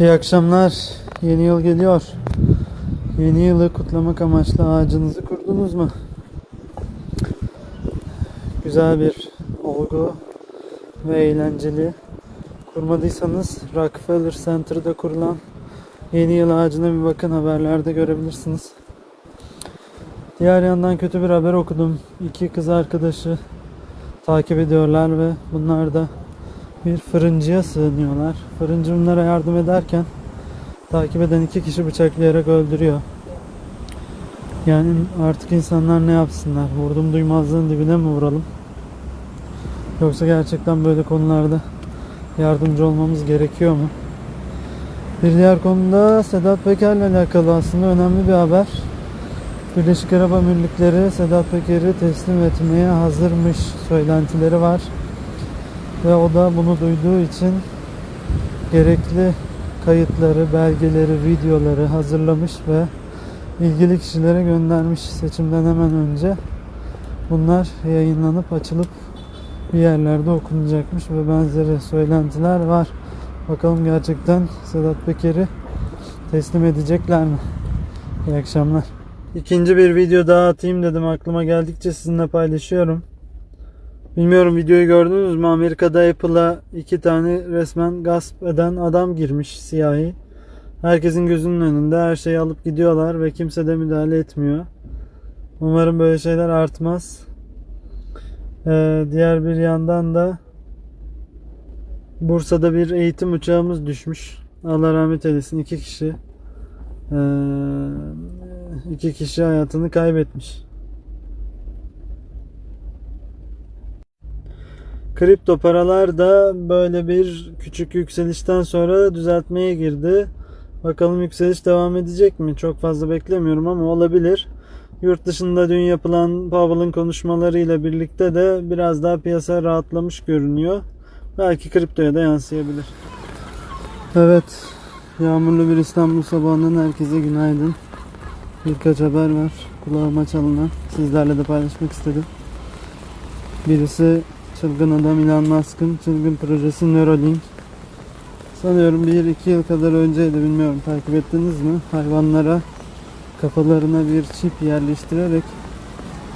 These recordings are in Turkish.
İyi akşamlar. Yeni yıl geliyor. Yeni yılı kutlamak amaçlı ağacınızı kurdunuz mu? Güzel bir olgu ve eğlenceli. Kurmadıysanız Rockefeller Center'da kurulan yeni yıl ağacına bir bakın haberlerde görebilirsiniz. Diğer yandan kötü bir haber okudum. İki kız arkadaşı takip ediyorlar ve bunlar da bir fırıncıya sığınıyorlar. Fırıncı bunlara yardım ederken takip eden iki kişi bıçaklayarak öldürüyor. Yani artık insanlar ne yapsınlar? Vurdum duymazlığın dibine mi vuralım? Yoksa gerçekten böyle konularda yardımcı olmamız gerekiyor mu? Bir diğer konuda Sedat Peker'le alakalı aslında önemli bir haber. Birleşik Arap Emirlikleri Sedat Peker'i teslim etmeye hazırmış söylentileri var. Ve o da bunu duyduğu için gerekli kayıtları, belgeleri, videoları hazırlamış ve ilgili kişilere göndermiş seçimden hemen önce. Bunlar yayınlanıp açılıp bir yerlerde okunacakmış ve benzeri söylentiler var. Bakalım gerçekten Sedat Peker'i teslim edecekler mi? İyi akşamlar. İkinci bir video daha atayım dedim aklıma geldikçe sizinle paylaşıyorum. Bilmiyorum videoyu gördünüz mü? Amerika'da Apple'a iki tane resmen gasp eden adam girmiş siyahi. Herkesin gözünün önünde her şeyi alıp gidiyorlar ve kimse de müdahale etmiyor. Umarım böyle şeyler artmaz. Ee, diğer bir yandan da Bursa'da bir eğitim uçağımız düşmüş. Allah rahmet eylesin iki kişi. Ee, iki kişi hayatını kaybetmiş. Kripto paralar da böyle bir küçük yükselişten sonra düzeltmeye girdi. Bakalım yükseliş devam edecek mi? Çok fazla beklemiyorum ama olabilir. Yurt dışında dün yapılan Powell'ın konuşmalarıyla birlikte de biraz daha piyasa rahatlamış görünüyor. Belki kriptoya da yansıyabilir. Evet, yağmurlu bir İstanbul sabahından herkese günaydın. Birkaç haber var kulağıma çalınan. Sizlerle de paylaşmak istedim. Birisi çılgın adam Elon Musk'ın çılgın projesi Neuralink. Sanıyorum 1-2 yıl kadar önceydi bilmiyorum takip ettiniz mi? Hayvanlara kafalarına bir çip yerleştirerek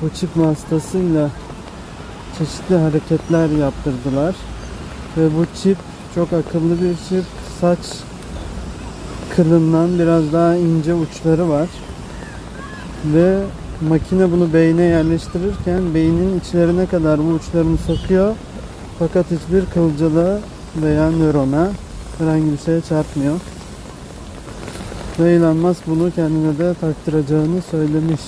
bu çip vasıtasıyla çeşitli hareketler yaptırdılar. Ve bu çip çok akıllı bir çip. Saç kılından biraz daha ince uçları var. Ve makine bunu beyne yerleştirirken beynin içlerine kadar bu uçlarını sokuyor. Fakat hiçbir kılcala veya nörona herhangi bir şeye çarpmıyor. Ve Elon Musk bunu kendine de taktıracağını söylemiş.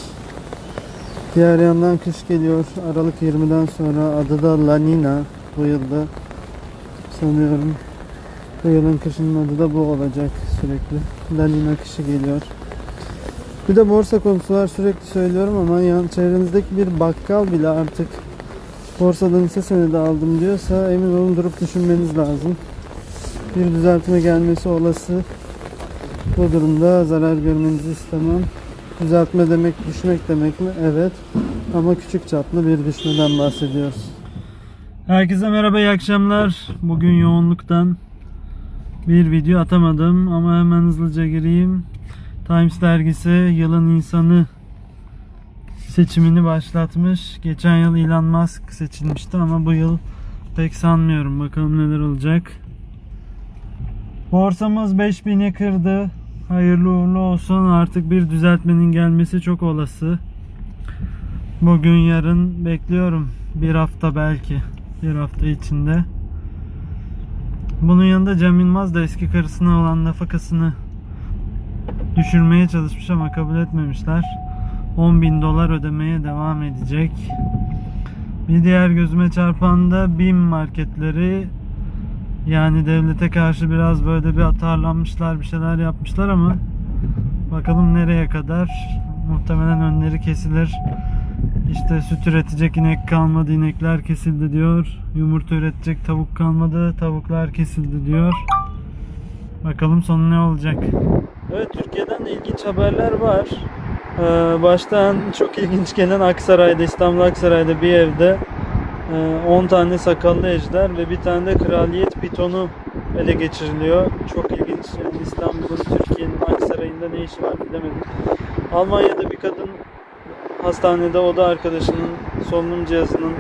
Diğer yandan kış geliyor. Aralık 20'den sonra adı da La Nina bu yılda sanıyorum. Bu yılın kışının adı da bu olacak sürekli. La Nina kışı geliyor. Bir de borsa konusu var sürekli söylüyorum ama yan çevrenizdeki bir bakkal bile artık borsadan hisse senedi aldım diyorsa emin olun durup düşünmeniz lazım. Bir düzeltme gelmesi olası. Bu durumda zarar görmenizi istemem. Düzeltme demek düşmek demek mi? Evet. Ama küçük çaplı bir düşmeden bahsediyoruz. Herkese merhaba, iyi akşamlar. Bugün yoğunluktan bir video atamadım ama hemen hızlıca gireyim. Times dergisi yılın insanı seçimini başlatmış. Geçen yıl Elon Musk seçilmişti ama bu yıl pek sanmıyorum. Bakalım neler olacak. Borsamız 5000'i kırdı. Hayırlı uğurlu olsun. Artık bir düzeltmenin gelmesi çok olası. Bugün yarın bekliyorum. Bir hafta belki. Bir hafta içinde. Bunun yanında Cem Yılmaz da eski karısına olan nafakasını düşürmeye çalışmış ama kabul etmemişler. 10 bin dolar ödemeye devam edecek. Bir diğer gözüme çarpan da BİM marketleri yani devlete karşı biraz böyle bir atarlanmışlar bir şeyler yapmışlar ama bakalım nereye kadar muhtemelen önleri kesilir. İşte süt üretecek inek kalmadı inekler kesildi diyor. Yumurta üretecek tavuk kalmadı tavuklar kesildi diyor. Bakalım sonu ne olacak. Evet Türkiye'den de ilginç haberler var. Ee, baştan çok ilginç gelen Aksaray'da İstanbul Aksaray'da bir evde e, 10 tane sakallı ejder ve bir tane de kraliyet pitonu ele geçiriliyor. Çok ilginç. Yani İstanbul'un, Türkiye'nin Aksaray'ında ne işi var bilemedim. Almanya'da bir kadın hastanede oda arkadaşının solunum cihazının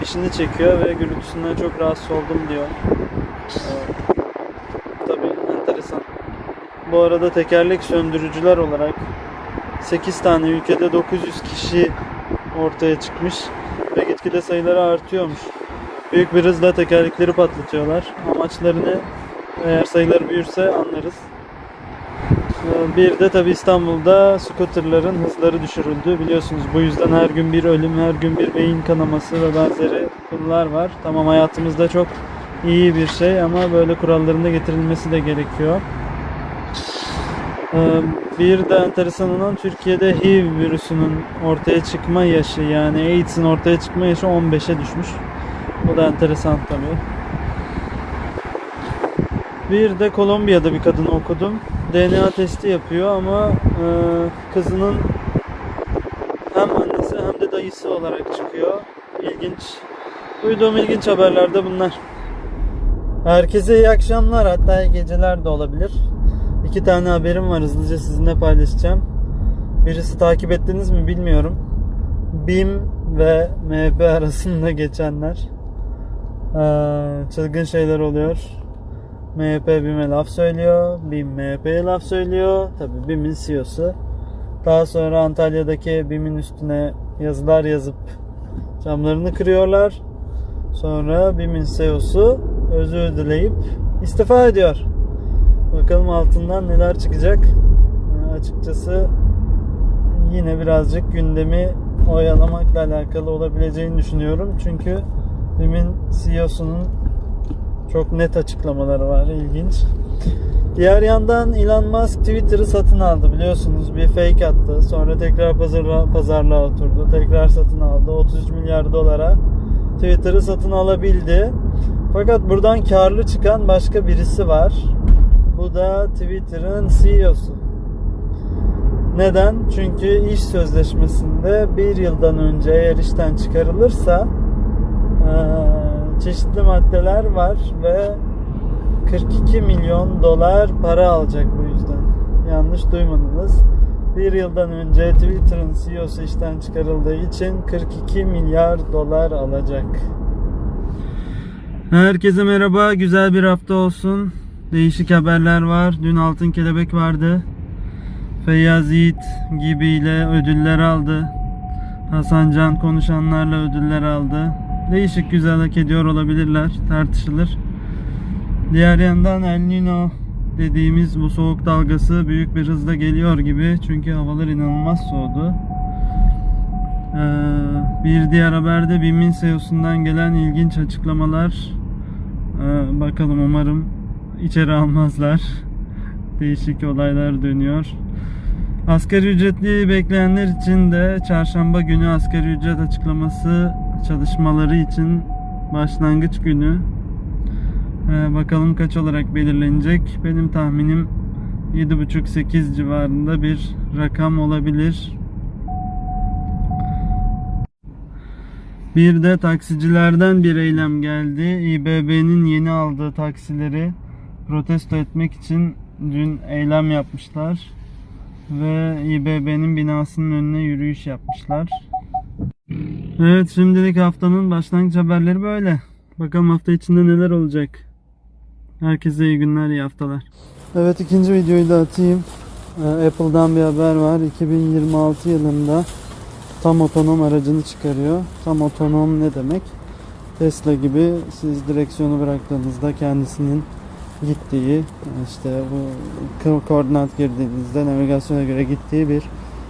fişini çekiyor ve gürültüsünden çok rahatsız oldum diyor. Enteresan. Bu arada tekerlek söndürücüler olarak 8 tane ülkede 900 kişi ortaya çıkmış ve gitgide sayıları artıyormuş. Büyük bir hızla tekerlekleri patlatıyorlar. Amaçlarını eğer sayıları büyürse anlarız. Ee, Bir de tabi İstanbul'da scooterların hızları düşürüldü. Biliyorsunuz bu yüzden her gün bir ölüm, her gün bir beyin kanaması ve benzeri konular var. Tamam hayatımızda çok iyi bir şey ama böyle kuralların da getirilmesi de gerekiyor. Bir de enteresan olan Türkiye'de HIV virüsünün ortaya çıkma yaşı yani AIDS'in ortaya çıkma yaşı 15'e düşmüş. O da enteresan tabii. Bir de Kolombiya'da bir kadın okudum. DNA testi yapıyor ama e, kızının hem annesi hem de dayısı olarak çıkıyor. İlginç. Duyduğum ilginç haberler de bunlar. Herkese iyi akşamlar hatta iyi geceler de olabilir. İki tane haberim var hızlıca sizinle paylaşacağım. Birisi takip ettiniz mi bilmiyorum. BİM ve MHP arasında geçenler. Ee, çılgın şeyler oluyor. MHP BİM'e laf söylüyor. BİM MHP'ye laf söylüyor. Tabii BİM'in CEO'su. Daha sonra Antalya'daki BİM'in üstüne yazılar yazıp camlarını kırıyorlar. Sonra BİM'in CEO'su özür dileyip istifa ediyor. Bakalım altından neler çıkacak. Ee, açıkçası yine birazcık gündemi oyalamakla alakalı olabileceğini düşünüyorum. Çünkü BİM'in CEO'sunun çok net açıklamaları var. ilginç. Diğer yandan Elon Musk Twitter'ı satın aldı biliyorsunuz. Bir fake attı. Sonra tekrar pazarlığa, pazarlığa oturdu. Tekrar satın aldı. 33 milyar dolara Twitter'ı satın alabildi. Fakat buradan karlı çıkan başka birisi var. Bu da Twitter'ın CEO'su. Neden? Çünkü iş sözleşmesinde bir yıldan önce eğer işten çıkarılırsa çeşitli maddeler var ve 42 milyon dolar para alacak bu yüzden. Yanlış duymadınız. Bir yıldan önce Twitter'ın CEO'su işten çıkarıldığı için 42 milyar dolar alacak. Herkese merhaba. Güzel bir hafta olsun. Değişik haberler var. Dün Altın Kelebek vardı. Feyyaz Yiğit gibiyle ödüller aldı. Hasan Can konuşanlarla ödüller aldı. Değişik güzel hak ediyor olabilirler. Tartışılır. Diğer yandan El Nino dediğimiz bu soğuk dalgası büyük bir hızla geliyor gibi. Çünkü havalar inanılmaz soğudu. Ee, bir diğer haberde BİM'in CEO'sundan gelen ilginç açıklamalar. Ee, bakalım umarım içeri almazlar. Değişik olaylar dönüyor. Asgari ücretli bekleyenler için de çarşamba günü asgari ücret açıklaması çalışmaları için başlangıç günü. Ee, bakalım kaç olarak belirlenecek. Benim tahminim 7,5-8 civarında bir rakam olabilir. Bir de taksicilerden bir eylem geldi. İBB'nin yeni aldığı taksileri protesto etmek için dün eylem yapmışlar. Ve İBB'nin binasının önüne yürüyüş yapmışlar. Evet şimdilik haftanın başlangıç haberleri böyle. Bakalım hafta içinde neler olacak. Herkese iyi günler, iyi haftalar. Evet ikinci videoyu da atayım. Ee, Apple'dan bir haber var. 2026 yılında tam otonom aracını çıkarıyor. Tam otonom ne demek? Tesla gibi siz direksiyonu bıraktığınızda kendisinin gittiği işte bu ko- koordinat girdiğinizde navigasyona göre gittiği bir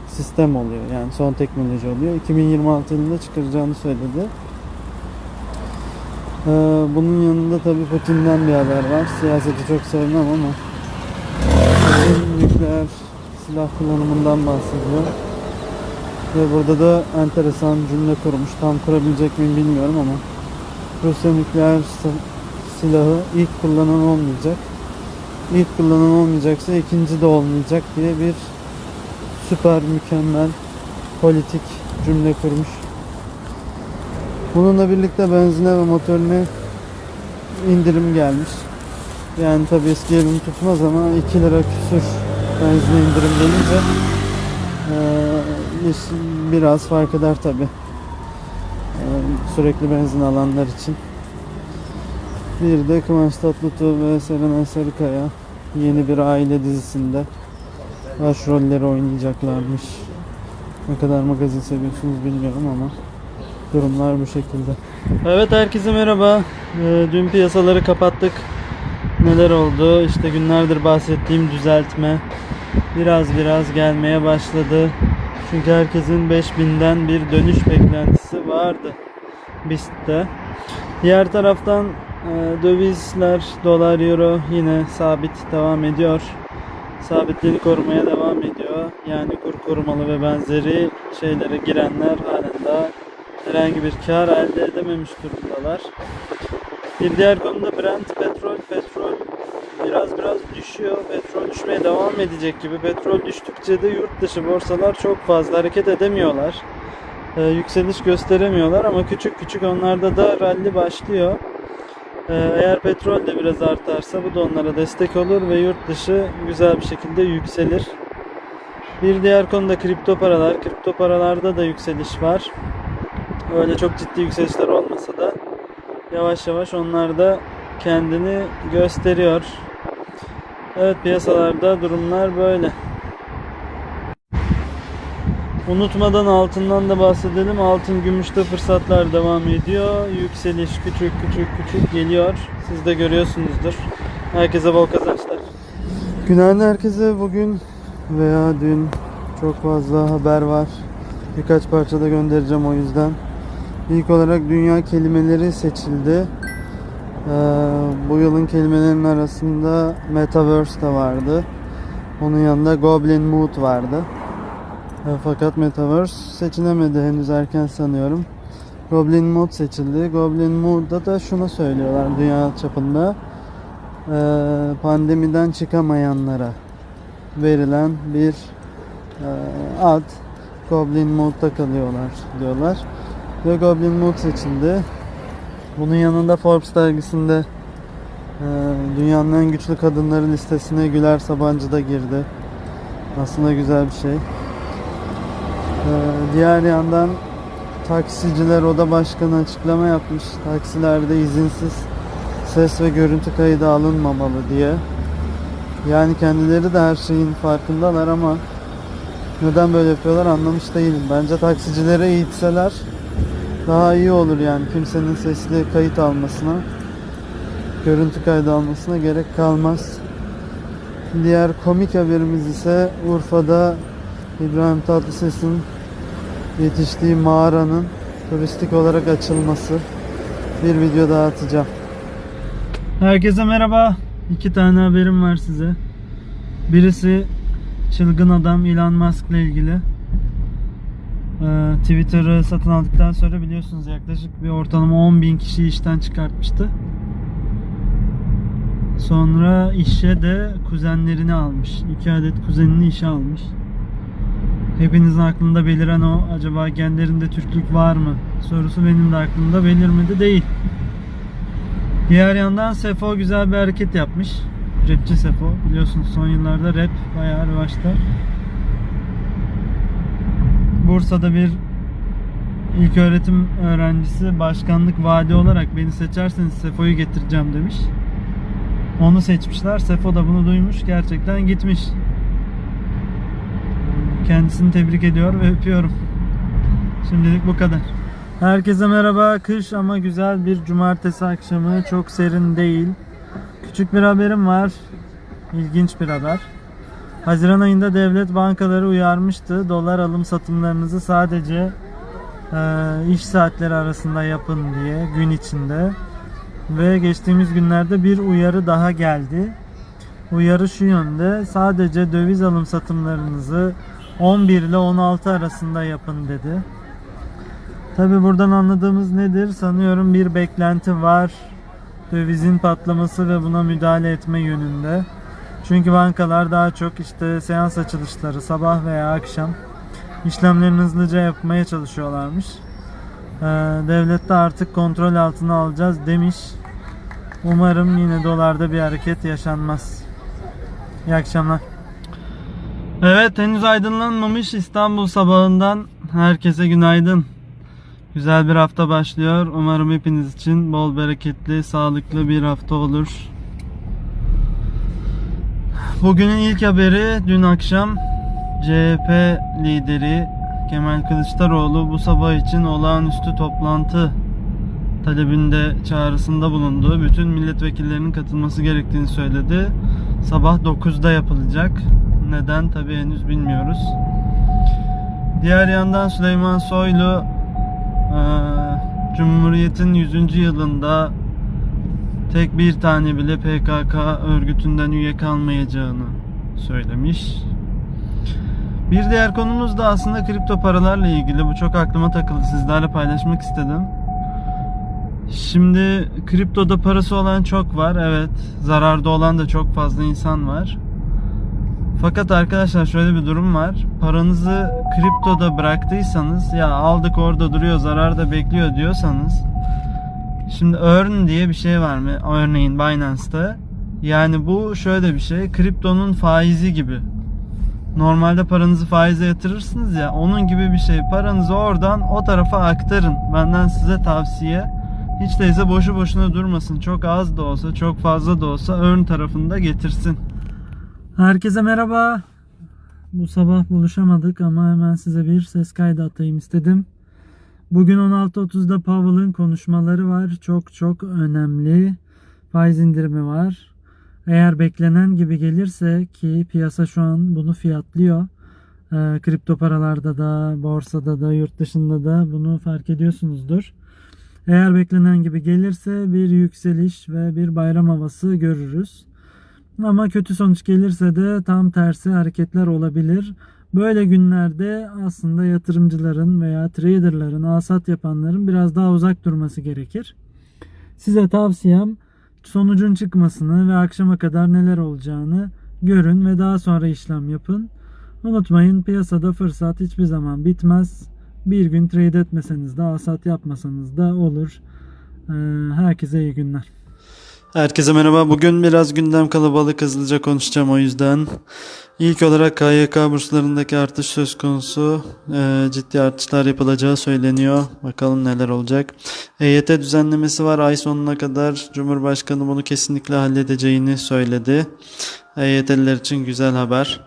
sistem oluyor. Yani son teknoloji oluyor. 2026 yılında çıkaracağını söyledi. Ee, bunun yanında tabii Putin'den bir haber var. Siyaseti çok sevmem ama Putin nükleer silah kullanımından bahsediyor. Ve burada da enteresan cümle kurmuş. Tam kurabilecek miyim bilmiyorum ama Rusya nükleer silahı ilk kullanan olmayacak. İlk kullanan olmayacaksa ikinci de olmayacak diye bir süper mükemmel politik cümle kurmuş. Bununla birlikte benzine ve motorine indirim gelmiş. Yani tabi eski yerini tutmaz ama 2 lira küsür benzine indirim gelince iş- biraz fark eder tabi. sürekli benzin alanlar için. Bir de Kıvanç Tatlıtuğ ve Serenay Sarıkaya yeni bir aile dizisinde başrolleri oynayacaklarmış. Ne kadar magazin seviyorsunuz bilmiyorum ama durumlar bu şekilde. Evet herkese merhaba. Ee, dün piyasaları kapattık. Neler oldu? İşte günlerdir bahsettiğim düzeltme biraz biraz gelmeye başladı. Çünkü herkesin 5000'den bir dönüş beklentisi vardı BIST'te. Diğer taraftan dövizler, dolar, euro yine sabit devam ediyor. Sabitliğini korumaya devam ediyor. Yani kur korumalı ve benzeri şeylere girenler halen daha herhangi bir kar elde edememiş durumdalar. Bir diğer konuda Brent petrol, petrol biraz biraz düşüyor. Petrol düşmeye devam edecek gibi. Petrol düştükçe de yurt dışı borsalar çok fazla hareket edemiyorlar. Ee, yükseliş gösteremiyorlar ama küçük küçük onlarda da rally başlıyor. Ee, eğer petrol de biraz artarsa bu da onlara destek olur ve yurt dışı güzel bir şekilde yükselir. Bir diğer konuda kripto paralar. Kripto paralarda da yükseliş var. Öyle çok ciddi yükselişler olmasa da yavaş yavaş onlar da kendini gösteriyor. Evet piyasalarda durumlar böyle. Unutmadan altından da bahsedelim. Altın gümüşte fırsatlar devam ediyor. Yükseliş küçük küçük küçük geliyor. Siz de görüyorsunuzdur. Herkese bol kazançlar. Günaydın herkese. Bugün veya dün çok fazla haber var. Birkaç parça da göndereceğim o yüzden. İlk olarak dünya kelimeleri seçildi. Ee, bu yılın kelimelerinin arasında Metaverse de vardı. Onun yanında Goblin Mood vardı. E, Fakat Metaverse seçilemedi henüz erken sanıyorum. Goblin Mood seçildi. Goblin Mood'da da şunu söylüyorlar dünya çapında. e, pandemiden çıkamayanlara verilen bir e, ad. Goblin Mood'da kalıyorlar diyorlar. Ve Goblin Mood seçildi. Bunun yanında Forbes dergisinde dünyanın en güçlü kadınları listesine Güler Sabancı da girdi. Aslında güzel bir şey. Ee, diğer yandan taksiciler oda başkanı açıklama yapmış. Taksilerde izinsiz ses ve görüntü kaydı alınmamalı diye. Yani kendileri de her şeyin farkındalar ama neden böyle yapıyorlar anlamış değilim. Bence taksicilere eğitseler daha iyi olur yani kimsenin sesli kayıt almasına, görüntü kaydı almasına gerek kalmaz. Diğer komik haberimiz ise Urfa'da İbrahim Tatlıses'in yetiştiği mağaranın turistik olarak açılması. Bir video daha atacağım. Herkese merhaba. İki tane haberim var size. Birisi çılgın adam Elon Musk ile ilgili. Ee, Twitter'ı satın aldıktan sonra biliyorsunuz yaklaşık bir ortalama 10 bin kişiyi işten çıkartmıştı. Sonra işe de kuzenlerini almış. İki adet kuzenini işe almış. Hepinizin aklında beliren o acaba genlerinde Türklük var mı sorusu benim de aklımda belirmedi değil. Diğer yandan Sefo güzel bir hareket yapmış. Rapçi Sefo. Biliyorsunuz son yıllarda rap bayağı revaçta. Bursa'da bir ilk öğretim öğrencisi başkanlık vaadi olarak beni seçerseniz Sefo'yu getireceğim demiş. Onu seçmişler. Sefo da bunu duymuş. Gerçekten gitmiş. Kendisini tebrik ediyor ve öpüyorum. Şimdilik bu kadar. Herkese merhaba. Kış ama güzel bir cumartesi akşamı. Çok serin değil. Küçük bir haberim var. İlginç bir haber. Haziran ayında devlet bankaları uyarmıştı. Dolar alım satımlarınızı sadece e, iş saatleri arasında yapın diye gün içinde. Ve geçtiğimiz günlerde bir uyarı daha geldi. Uyarı şu yönde. Sadece döviz alım satımlarınızı 11 ile 16 arasında yapın dedi. Tabi buradan anladığımız nedir? Sanıyorum bir beklenti var. Dövizin patlaması ve buna müdahale etme yönünde. Çünkü bankalar daha çok işte seans açılışları sabah veya akşam işlemlerini hızlıca yapmaya çalışıyorlarmış. Ee, devlet de artık kontrol altına alacağız demiş. Umarım yine dolarda bir hareket yaşanmaz. İyi akşamlar. Evet henüz aydınlanmamış İstanbul sabahından herkese günaydın. Güzel bir hafta başlıyor. Umarım hepiniz için bol bereketli, sağlıklı bir hafta olur. Bugünün ilk haberi dün akşam CHP lideri Kemal Kılıçdaroğlu bu sabah için olağanüstü toplantı talebinde çağrısında bulundu. Bütün milletvekillerinin katılması gerektiğini söyledi. Sabah 9'da yapılacak. Neden tabi henüz bilmiyoruz. Diğer yandan Süleyman Soylu eee, Cumhuriyet'in 100. yılında tek bir tane bile PKK örgütünden üye kalmayacağını söylemiş. Bir diğer konumuz da aslında kripto paralarla ilgili. Bu çok aklıma takıldı. Sizlerle paylaşmak istedim. Şimdi kriptoda parası olan çok var. Evet. Zararda olan da çok fazla insan var. Fakat arkadaşlar şöyle bir durum var. Paranızı kriptoda bıraktıysanız ya aldık orada duruyor zararda bekliyor diyorsanız Şimdi earn diye bir şey var mı? Örneğin Binance'ta. Yani bu şöyle bir şey. Kriptonun faizi gibi. Normalde paranızı faize yatırırsınız ya. Onun gibi bir şey. Paranızı oradan o tarafa aktarın. Benden size tavsiye. Hiç değilse boşu boşuna durmasın. Çok az da olsa, çok fazla da olsa earn tarafında getirsin. Herkese merhaba. Bu sabah buluşamadık ama hemen size bir ses kaydı atayım istedim. Bugün 16.30'da Powell'ın konuşmaları var. Çok çok önemli. Faiz indirimi var. Eğer beklenen gibi gelirse ki piyasa şu an bunu fiyatlıyor. Ee, kripto paralarda da, borsada da, yurt dışında da bunu fark ediyorsunuzdur. Eğer beklenen gibi gelirse bir yükseliş ve bir bayram havası görürüz. Ama kötü sonuç gelirse de tam tersi hareketler olabilir. Böyle günlerde aslında yatırımcıların veya traderların, alsat yapanların biraz daha uzak durması gerekir. Size tavsiyem sonucun çıkmasını ve akşama kadar neler olacağını görün ve daha sonra işlem yapın. Unutmayın piyasada fırsat hiçbir zaman bitmez. Bir gün trade etmeseniz de alsat yapmasanız da olur. Ee, Herkese iyi günler. Herkese merhaba. Bugün biraz gündem kalabalık hızlıca konuşacağım o yüzden. İlk olarak KYK burslarındaki artış söz konusu. Ee, ciddi artışlar yapılacağı söyleniyor. Bakalım neler olacak. EYT düzenlemesi var ay sonuna kadar. Cumhurbaşkanı bunu kesinlikle halledeceğini söyledi. EYT'liler için güzel haber.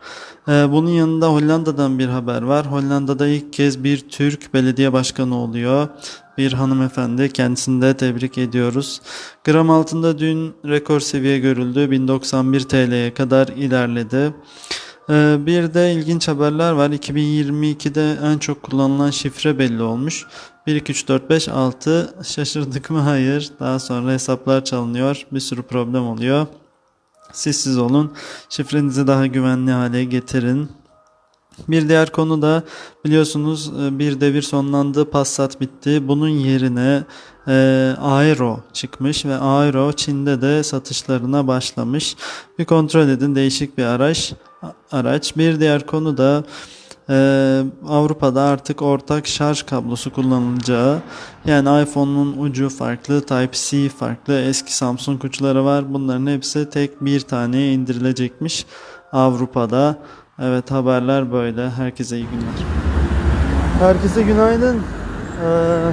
Ee, bunun yanında Hollanda'dan bir haber var. Hollanda'da ilk kez bir Türk belediye başkanı oluyor. Bir hanımefendi. Kendisini de tebrik ediyoruz. Gram altında dün rekor seviye görüldü. 1091 TL'ye kadar ilerledi. Ee, Bir de ilginç haberler var. 2022'de en çok kullanılan şifre belli olmuş. 1, 2, 3, 4, 5, 6. Şaşırdık mı? Hayır. Daha sonra hesaplar çalınıyor. Bir sürü problem oluyor. Sessiz olun. Şifrenizi daha güvenli hale getirin. Bir diğer konu da biliyorsunuz e, bir devir sonlandı, Passat bitti. Bunun yerine e, Aero çıkmış ve Aero Çin'de de satışlarına başlamış. Bir kontrol edin değişik bir araç. Araç. Bir diğer konu da e, Avrupa'da artık ortak şarj kablosu kullanılacağı. Yani iPhone'un ucu farklı, Type-C farklı, eski Samsung uçları var. Bunların hepsi tek bir taneye indirilecekmiş Avrupa'da. Evet haberler böyle. Herkese iyi günler. Herkese günaydın. Ee,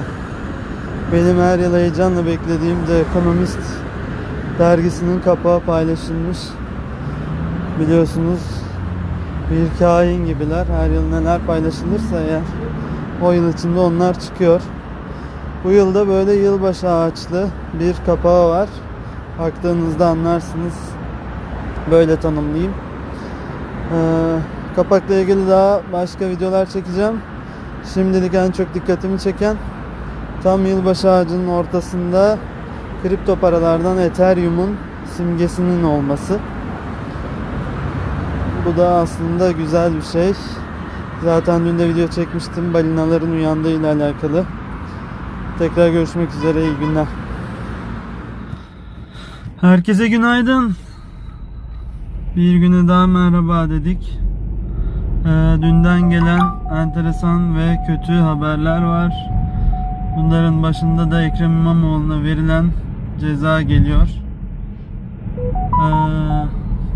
benim her yıl heyecanla beklediğim The Economist dergisinin kapağı paylaşılmış. Biliyorsunuz bir kain gibiler. Her yıl neler paylaşılırsa eğer o yıl içinde onlar çıkıyor. Bu yılda böyle yılbaşı ağaçlı bir kapağı var. Baktığınızda anlarsınız. Böyle tanımlayayım. Ee, kapakla ilgili daha başka videolar çekeceğim. Şimdilik en çok dikkatimi çeken tam yılbaşı ağacının ortasında kripto paralardan Ethereum'un simgesinin olması. Bu da aslında güzel bir şey. Zaten dün de video çekmiştim balinaların uyandığıyla alakalı. Tekrar görüşmek üzere iyi günler. Herkese günaydın. Bir güne daha merhaba dedik. Ee, dünden gelen enteresan ve kötü haberler var. Bunların başında da Ekrem İmamoğlu'na verilen ceza geliyor.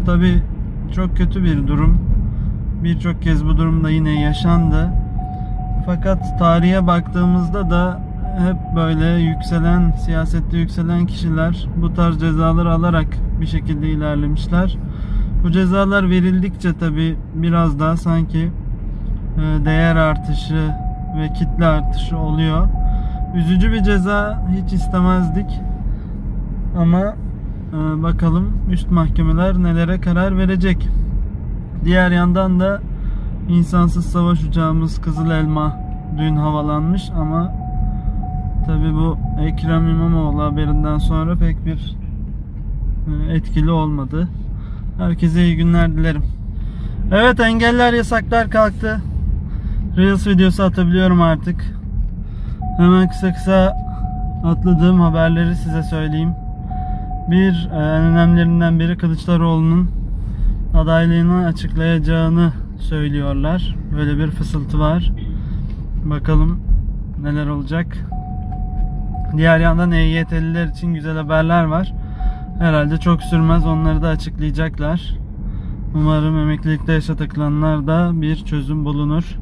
Tabi çok kötü bir durum. Birçok kez bu durumda yine yaşandı. Fakat tarihe baktığımızda da hep böyle yükselen, siyasette yükselen kişiler bu tarz cezaları alarak bir şekilde ilerlemişler. Bu cezalar verildikçe tabi biraz daha sanki e, değer artışı ve kitle artışı oluyor. Üzücü bir ceza hiç istemezdik. Ama bakalım üst mahkemeler nelere karar verecek. Diğer yandan da insansız savaş uçağımız Kızıl Elma dün havalanmış ama tabi bu Ekrem İmamoğlu haberinden sonra pek bir e, etkili olmadı. Herkese iyi günler dilerim. Evet engeller yasaklar kalktı. Reels videosu atabiliyorum artık. Hemen kısa kısa atladığım haberleri size söyleyeyim. Bir e, en önemlilerinden biri Kılıçdaroğlu'nun adaylığını açıklayacağını söylüyorlar. Böyle bir fısıltı var. Bakalım neler olacak. Diğer yandan EYT'liler için güzel haberler var. Herhalde çok sürmez onları da açıklayacaklar. Umarım emeklilikte yaşa takılanlar da bir çözüm bulunur.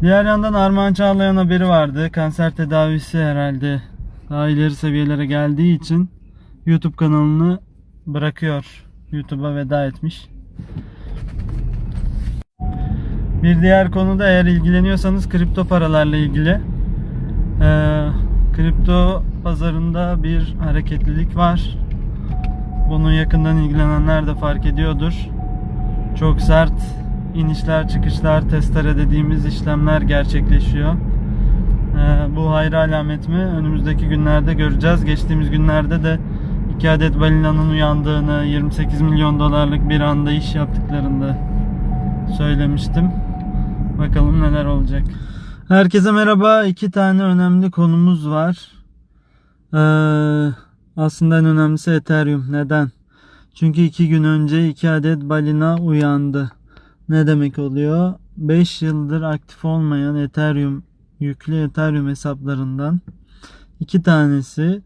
Diğer yandan Armağan Çağlayan haberi vardı. Kanser tedavisi herhalde daha ileri seviyelere geldiği için YouTube kanalını bırakıyor. YouTube'a veda etmiş. Bir diğer konuda eğer ilgileniyorsanız kripto paralarla ilgili. Ee, kripto pazarında bir hareketlilik var. Bunu yakından ilgilenenler de fark ediyordur. Çok sert inişler çıkışlar testere dediğimiz işlemler gerçekleşiyor. Ee, bu hayra alamet mi? Önümüzdeki günlerde göreceğiz. Geçtiğimiz günlerde de 2 adet balinanın uyandığını, 28 milyon dolarlık bir anda iş yaptıklarını söylemiştim. Bakalım neler olacak. Herkese merhaba. İki tane önemli konumuz var. Ee, aslında en önemlisi Ethereum. Neden? Çünkü iki gün önce iki adet balina uyandı. Ne demek oluyor? 5 yıldır aktif olmayan Ethereum yüklü Ethereum hesaplarından iki tanesi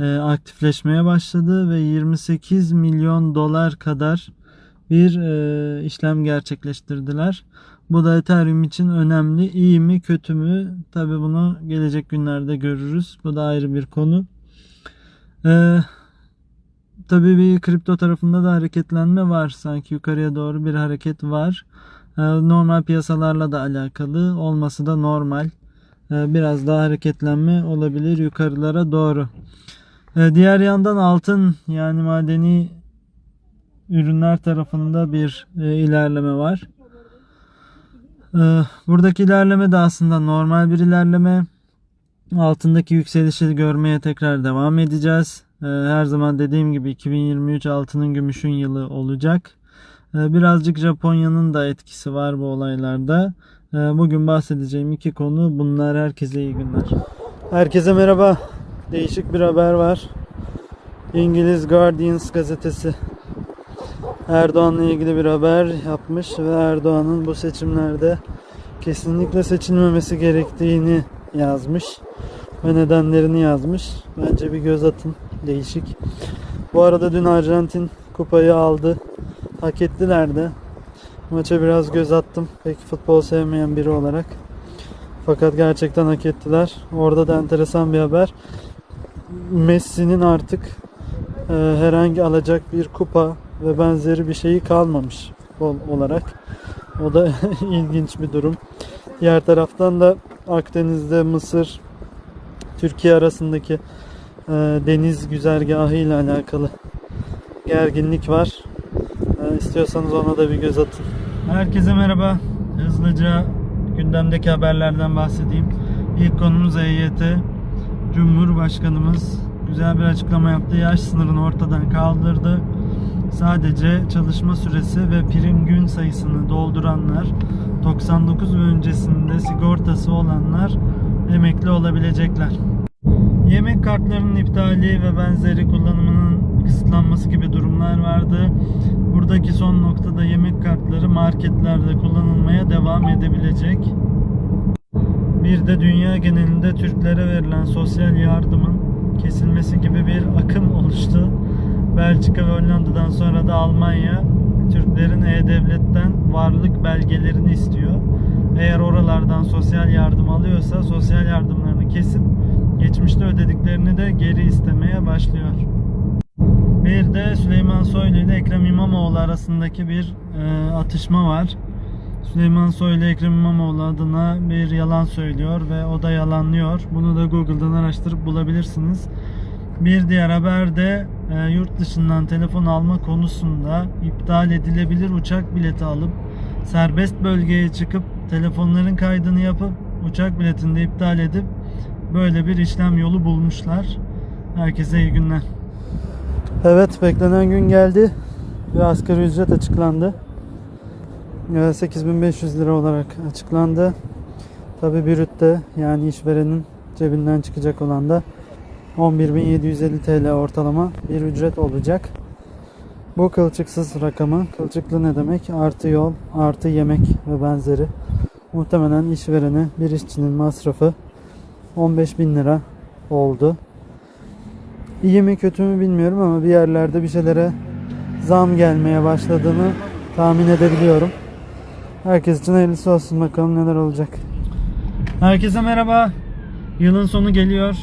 e, aktifleşmeye başladı ve 28 milyon dolar kadar bir e, işlem gerçekleştirdiler. Bu da Ethereum için önemli. İyi mi kötü mü? Tabi bunu gelecek günlerde görürüz. Bu da ayrı bir konu. Ee, tabii bir kripto tarafında da hareketlenme var. Sanki yukarıya doğru bir hareket var. Ee, normal piyasalarla da alakalı. Olması da normal. Ee, biraz daha hareketlenme olabilir yukarılara doğru. Ee, diğer yandan altın yani madeni ürünler tarafında bir e, ilerleme var. Ee, buradaki ilerleme de aslında normal bir ilerleme. Altındaki yükselişi görmeye tekrar devam edeceğiz. Ee, her zaman dediğim gibi 2023 altının gümüşün yılı olacak. Birazcık Japonya'nın da etkisi var bu olaylarda. Bugün bahsedeceğim iki konu bunlar. Herkese iyi günler. Herkese merhaba. Değişik bir haber var. İngiliz Guardians gazetesi Erdoğan'la ilgili bir haber yapmış ve Erdoğan'ın bu seçimlerde kesinlikle seçilmemesi gerektiğini yazmış ve nedenlerini yazmış. Bence bir göz atın. Değişik. Bu arada dün Arjantin kupayı aldı. Hak ettiler de. Maça biraz göz attım. Pek futbol sevmeyen biri olarak. Fakat gerçekten hak ettiler. Orada da enteresan bir haber. Messi'nin artık e, herhangi alacak bir kupa ve benzeri bir şeyi kalmamış futbol olarak. O da ilginç bir durum. Diğer taraftan da Akdeniz'de Mısır Türkiye arasındaki e, deniz güzergahı ile alakalı gerginlik var. E, istiyorsanız ona da bir göz atın. Herkese merhaba. Hızlıca gündemdeki haberlerden bahsedeyim. İlk konumuz EYT. Cumhurbaşkanımız güzel bir açıklama yaptı. Yaş sınırını ortadan kaldırdı. Sadece çalışma süresi ve prim gün sayısını dolduranlar, 99 ve öncesinde sigortası olanlar emekli olabilecekler. Yemek kartlarının iptali ve benzeri kullanımının kısıtlanması gibi durumlar vardı. Buradaki son noktada yemek kartları marketlerde kullanılmaya devam edebilecek. Bir de dünya genelinde Türklere verilen sosyal yardımın kesilmesi gibi bir akım oluştu. Belçika ve Hollanda'dan sonra da Almanya Türklerin E-Devlet'ten varlık belgelerini istiyor. Eğer oralardan sosyal yardım alıyorsa sosyal yardımlarını kesip geçmişte ödediklerini de geri istemeye başlıyor. Bir de Süleyman Soylu ile Ekrem İmamoğlu arasındaki bir e, atışma var. Süleyman Soylu Ekrem İmamoğlu adına bir yalan söylüyor ve o da yalanlıyor. Bunu da Google'dan araştırıp bulabilirsiniz. Bir diğer haber de e, yurt dışından telefon alma konusunda iptal edilebilir uçak bileti alıp serbest bölgeye çıkıp telefonların kaydını yapıp uçak biletini iptal edip böyle bir işlem yolu bulmuşlar. Herkese iyi günler. Evet beklenen gün geldi ve asgari ücret açıklandı. Ee, 8500 lira olarak açıklandı. Tabi brütte yani işverenin cebinden çıkacak olan da 11.750 TL ortalama bir ücret olacak. Bu kılçıksız rakamı, kılçıklı ne demek? Artı yol, artı yemek ve benzeri. Muhtemelen işverene bir işçinin masrafı 15.000 lira oldu. İyi mi kötü mü bilmiyorum ama bir yerlerde bir şeylere zam gelmeye başladığını tahmin edebiliyorum. Herkes için hayırlısı olsun bakalım neler olacak. Herkese merhaba. Yılın sonu geliyor.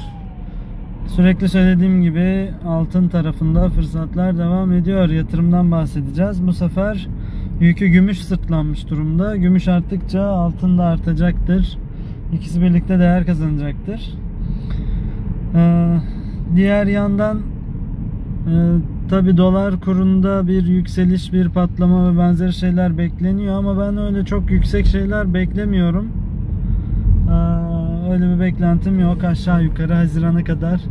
Sürekli söylediğim gibi altın tarafında fırsatlar devam ediyor. Yatırımdan bahsedeceğiz. Bu sefer yükü gümüş sırtlanmış durumda. Gümüş arttıkça altın da artacaktır. İkisi birlikte değer kazanacaktır. Ee, diğer yandan e, tabi dolar kurunda bir yükseliş, bir patlama ve benzeri şeyler bekleniyor ama ben öyle çok yüksek şeyler beklemiyorum. Ee, öyle bir beklentim yok. Aşağı yukarı Haziran'a kadar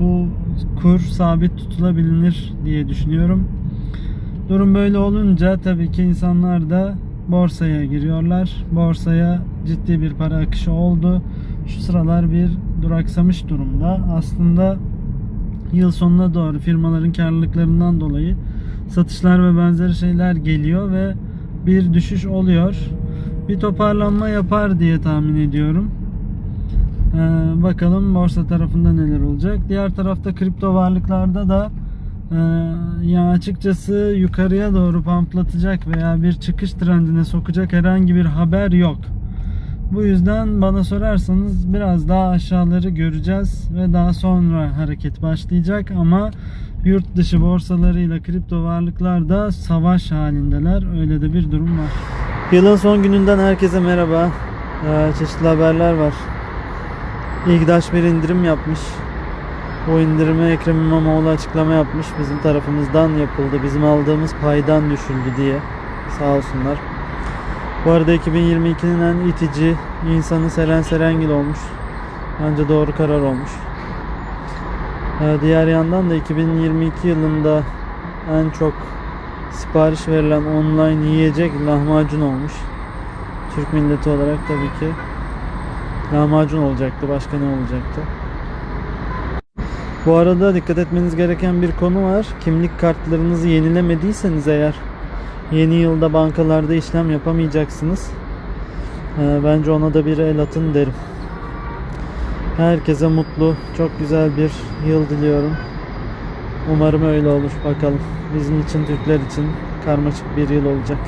bu kur sabit tutulabilir diye düşünüyorum. Durum böyle olunca tabii ki insanlar da borsaya giriyorlar. Borsaya ciddi bir para akışı oldu. Şu sıralar bir duraksamış durumda. Aslında yıl sonuna doğru firmaların karlılıklarından dolayı satışlar ve benzeri şeyler geliyor ve bir düşüş oluyor. Bir toparlanma yapar diye tahmin ediyorum. Ee, bakalım borsa tarafında neler olacak. Diğer tarafta kripto varlıklarda da e, ya açıkçası yukarıya doğru pamplatacak veya bir çıkış trendine sokacak herhangi bir haber yok. Bu yüzden bana sorarsanız biraz daha aşağıları göreceğiz ve daha sonra hareket başlayacak ama yurt dışı borsalarıyla kripto varlıklar da savaş halindeler. Öyle de bir durum var. Yılın son gününden herkese merhaba. Ee, çeşitli haberler var. İGDAŞ bir indirim yapmış. O indirime Ekrem İmamoğlu açıklama yapmış. Bizim tarafımızdan yapıldı. Bizim aldığımız paydan düşüldü diye. Sağ olsunlar. Bu arada 2022'nin en itici insanı Seren Serengil olmuş. Bence doğru karar olmuş. Ee, Diğer yandan da 2022 yılında en çok sipariş verilen online yiyecek lahmacun olmuş. Türk milleti olarak tabii ki lahmacun olacaktı. Başka ne olacaktı? Bu arada dikkat etmeniz gereken bir konu var. Kimlik kartlarınızı yenilemediyseniz eğer yeni yılda bankalarda işlem yapamayacaksınız. Ee, bence ona da bir el atın derim. Herkese mutlu, çok güzel bir yıl diliyorum. Umarım öyle olur bakalım. Bizim için, Türkler için karmaşık bir yıl olacak.